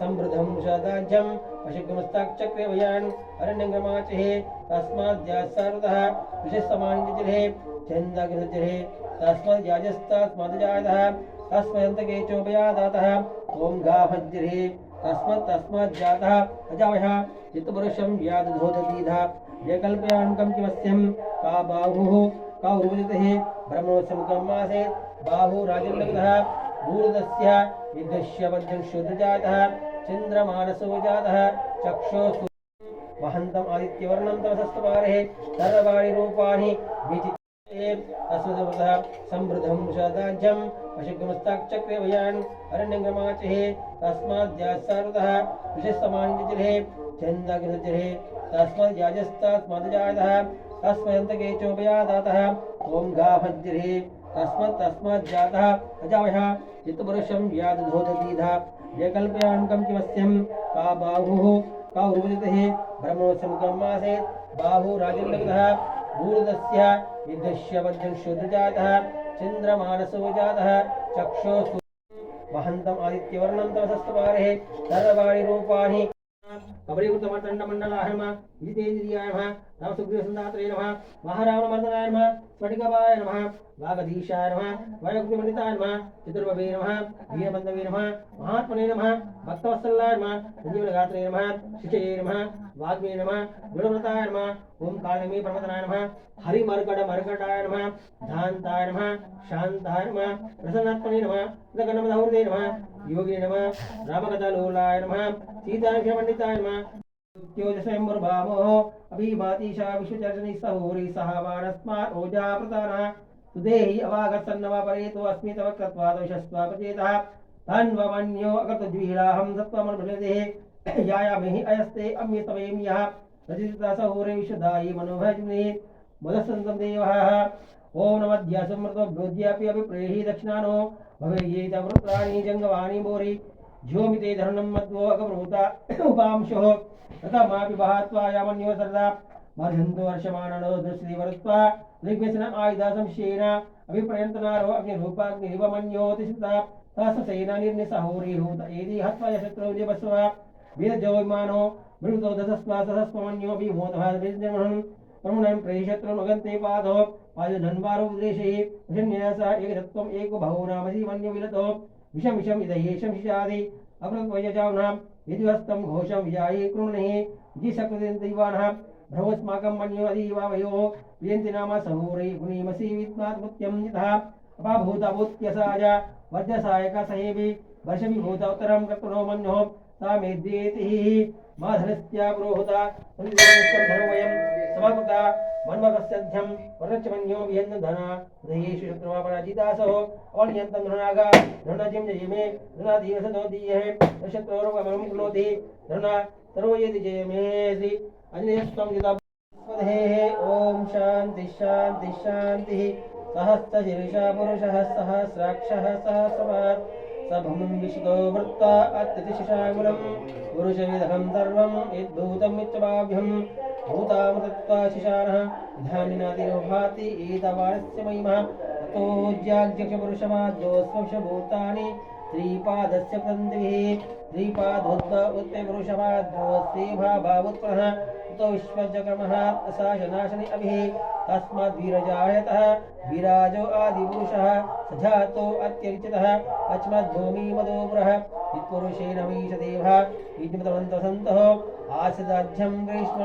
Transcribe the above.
समृद्धमुषादाज्यं पशुगमस्ताक्चक्रे भयान् अरण्यङ्गमाचहे तस्माद्यात्सारतः ऋषिस्तमानिजरे चन्दगिरिजरे तस्मद्याजस्तास्मद्जातः तस्मदन्तके चोपयादातः ॐ गाभज्जरे तस्मत् तस्माज्जातः अजावयः चित्तपुरुषं व्यादधोदतीधा व्यकल्पयान्कं किमस्यं का बाहुः? का उर्वरितः? ब्रह्मोत्समुखं मासे बाहु राजन्नगतः भूरदस्य विदृश्यवद्यं शुद्धजातः चन्द्रमानसो जातः चक्षुः वहन्तम् आदित्यवर्णं तमसस्तपारे सर्वाणि रूपाणि विचित्रे तस्मदवतः समृद्धं शताज्यं पशुगमस्ताक्चक्रे भयान् अरण्यङ्गमाचहे तस्माद्यात्सारतः ऋषिस्तमानिजरे चन्दगिरिजरे तस्मद्याजस्तास्मद्जातः तस्मदन्तके चोपयादातः गाभज्जरे तस्मत् तस्माज्जातः अजावयः चित्तपुरुषं व्यादधोदतीधा व्यकल्पयान्कं किमस्यं का बाहुः? का उर्वरितः? ब्रह्मोत्समुखं मासे बाहु राजन्नगतः भूरदस्य विदृश्यवद्यं शुद्धजातः चन्द्रमानसो जातः आदित्यवर्णं सर्वाणि रूपाणि अवरीकृतमण्डमण्डलाय नमः। विजितेन्द्रियाय नमः। नवसुग्रीवसन्दात्रे नमः। महारावणमर्दनाय नमः। स्फटिकपाय नमः। वागधीशाय नमः। वयोक्तिपण्डिताय नमः। चतुर्भवे नमः। वीरबन्धवे नमः। महात्मने नमः। भक्तवत्सलाय नमः। सञ्जीवनगात्रे नमः। शिशये नमः। वाग्मे नमः। गुणव्रताय नमः। ओं कालमे प्रमदनाय नमः। हरिमर्कट मर्कटाय नमः। धान्ताय नमः। शान्ताय नमः। प्रसन्नात्मने नमः। नमः। योगे नमः रामकथलोलाय नमः सीताक्षपण्डिताय नमः। ज्योतिषम्बुर्भावो अभिमातीशा विश्वचर्जनि सहोरि सह वानस्मात् ओजा प्रतानः सुदेहि अवागसन्नव परेतो अस्मि तव कृत्वा दोषस्वापचेतः तन्वमन्यो अकृतद्वीडाहं सत्त्वमनुभृदेः यायामहि अयस्ते अम्यतवें यः रचिता सहोरे विशुद्धायि मनोभजने। मदसन्तं देवः ॐ नमध्यासमृतो भ्योद्यापि अभिप्रेहि दक्षिणानो। भवेयेत वृत्राणि, जङ्गवाणि मोरि ज्योमिते धरणं मध्वो अगभूता उपांशोः। तथमापि बहात्वायामन्यो सरदा। मर्हन्तो वर्षमाणनो दृश्रीवरुत्वा ऋग्वेसन आयुधा संशयेन अभिप्रयन्तनारो अग्निरूपाग्निरिव मन्योतिष्ठता ताससेना निर्निसहोरीहूत एदि हत्वा यशत्रो निबस्व वीरजो विमानो मृतो दशस्वा सहस्वमन्यो विमोदभाजमहन् प्रमुणं प्रेषत्रमगन्ते पादो। पादधन्वारो उद्देशे विषन्यास एकतत्त्वम् एको बहु नामसि मन्यो विरतो विषं विषम् इदयेषं शिशादि। अकृतवयजावनां यदि हस्तं घोषं विजाये कृण्णहि जिसकृतिदैवानः भ्रवस्माकं मन्यो अधीवावयो। वियन्ति नाम सहोरै गुणीमसि विद्मात् मुत्यं यतः अपाभूतभूत्यसाय वद्यसायक सहेवि वर्षविभूत उत्तरं कर्तनो मन्योः। सा मेद्येतिः माधनस्त्या पुरोहुता। धर्मवयं समकृता मन्मकस्यध्यं वरचमन्यो विहन्दधना दयेषु शत्रुवापराजितासो अवनियन्तं धृणागा धृणजिं जयमे धृणाधीवसतो दीयहे शत्रोरुगमनं कृणोति धृणा सर्वो यदि जयमे श्री स्वधेः ॐ शान्ति शान्ति, शान्तिः। सहस्रशीर्षः पुरुषः, सहस्राक्षः, सहस्रपात्। स विशुतो वृत्ता अत्यतिशिशाकुलं पुरुषविदहं सर्वं, यद्भूतं भूतामतत्त्वा शिशानः विधानिनातिरोभाति एतवारस्य महिमः। प्रन्दिभिः त्रिपादोद्भ उत्तपुरुषमाद्योस्तेभा भावुत्परः ततो विश्वजगमः सा शनाशनि अभिः विराजो आदिपुरुषः। सजातो अत्यर्चितः। अस्मद्भूमिमदोपुरः यत्पुरुषेण मीशदेवः युज्मतवन्तः सन्तः ग्रीष्म